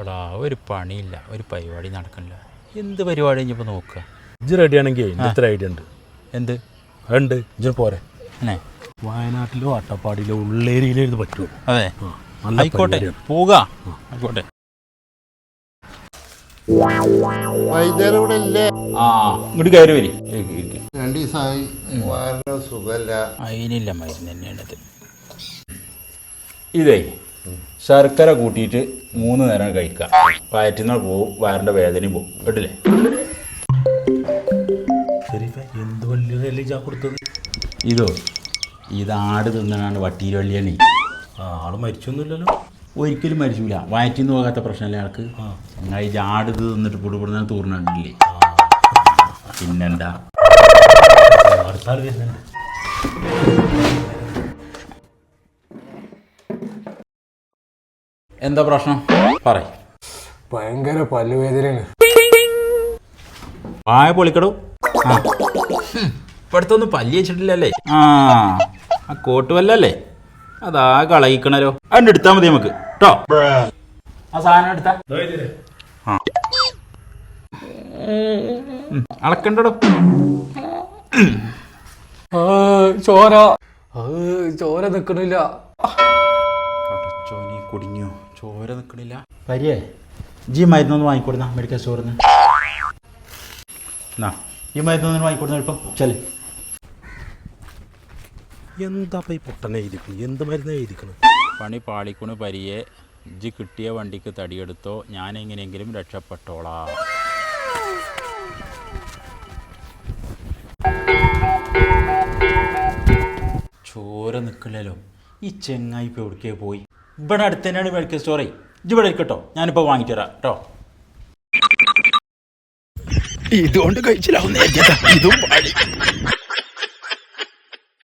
എടാ ഒരു പണിയില്ല ഒരു പരിപാടി നടക്കണില്ല. എന്ത് പരിപാടി ഇനിയിപ്പോൾ നോക്കുക? ഇജ്ജ് റെഡി ആണെങ്കിൽ ഇത്ര ഐഡിയ ഉണ്ട്. എന്ത്? ഉണ്ട് ഇജ്ജ് പോരെ. അല്ലേ വയനാട്ടിലോ അട്ടപ്പാടിയിലോ ഉള്ളേരിയിലോ ഇത് പറ്റുമോ അതെ. ആയിക്കോട്ടെ പോക പോവുക. ആയിക്കോട്ടെ. വൈദ്യുതി ഇവിടെ ഇല്ലേ? ആ ഇങ്ങോട്ട് കയറി വരി. രണ്ട് ദിവസമായി വയറിന് സുഖമല്ല. അതിനില്ല മരുന്ന് തന്നെയാണിത്. ഇതേ ശർക്കര കൂട്ടിയിട്ട് മൂന്ന് നേരം കഴിക്കുക വയറ്റുന്ന പോവും വയറിന്റെ വേദനയും പോവും. കേട്ടില്ലേ? എന്ത് കൊടുത്തത്? ഇതോ ഇത് ആട് തിന്നാണ് വട്ടിയിൽ വള്ളിയാണ് ആ ആൾ മരിച്ചൊന്നുമില്ലല്ലോ. ഒരിക്കലും മരിച്ചില്ല വയറ്റിന്ന് പോകാത്ത പ്രശ്നമല്ലേ ആൾക്ക്? നിങ്ങൾ ഈ ആട് ഇത് തിന്നിട്ട് പുടുപുടുന്ന തൂർന്നിട്ടില്ലേ പിന്നെന്താ? വരുന്നുണ്ട് എന്താ പ്രശ്നം? പറ ഭയങ്കര പല്ലുവേദനയാണ്. വായ പൊളിക്കടോ. ആ. ഇപ്പടുത്തൊന്നും പല്ലി വെച്ചിട്ടില്ലല്ലേ? ആ ആ കോട്ട് വല്ലല്ലേ അതാ കളയിക്കണല്ലോ. അതിന്റെ എടുത്താൽ മതി നമുക്ക്. കേട്ടോ ആ സാധനം എടുത്താ. ആ. അളക്കണ്ടടോ. ആ, ചോര. ആ, ചോര നിക്കണില്ല. ചോനി കുടിഞ്ഞു. ചോര നിൽക്കണില്ല പരിയേ ജി മരുന്നൊന്ന് വാങ്ങിക്കൊടുന്ന മെഡിക്കൽ സ്റ്റോറിൽ നിന്ന് എന്നാ ഈ മരുന്നൊന്ന് വാങ്ങിക്കൊടുന്ന എളുപ്പം. ചെൽ. എന്താ ഈ പൊട്ടനെ എഴുതിക്കുന്നു എന്ത് മരുന്ന് എഴുതിക്കണം? പണി പാളിക്കുണ് പരിയെ ഇജ്ജ് കിട്ടിയ വണ്ടിക്ക് തടിയെടുത്തോ ഞാൻ എങ്ങനെയെങ്കിലും രക്ഷപ്പെട്ടോളാം. ചോര നിൽക്കില്ലല്ലോ ഈ ചെങ്ങായി ഇപ്പോൾ എവിടേക്കേ പോയി? ഇവിടെ അടുത്ത് തന്നെയാണ് മെഡിക്കൽ സ്റ്റോറേ ഇവിടെ ഇരിക്കട്ടോ ഞാനിപ്പോൾ വാങ്ങിച്ചു തരാം കേട്ടോ ഇതുകൊണ്ട് കഴിച്ചില്ല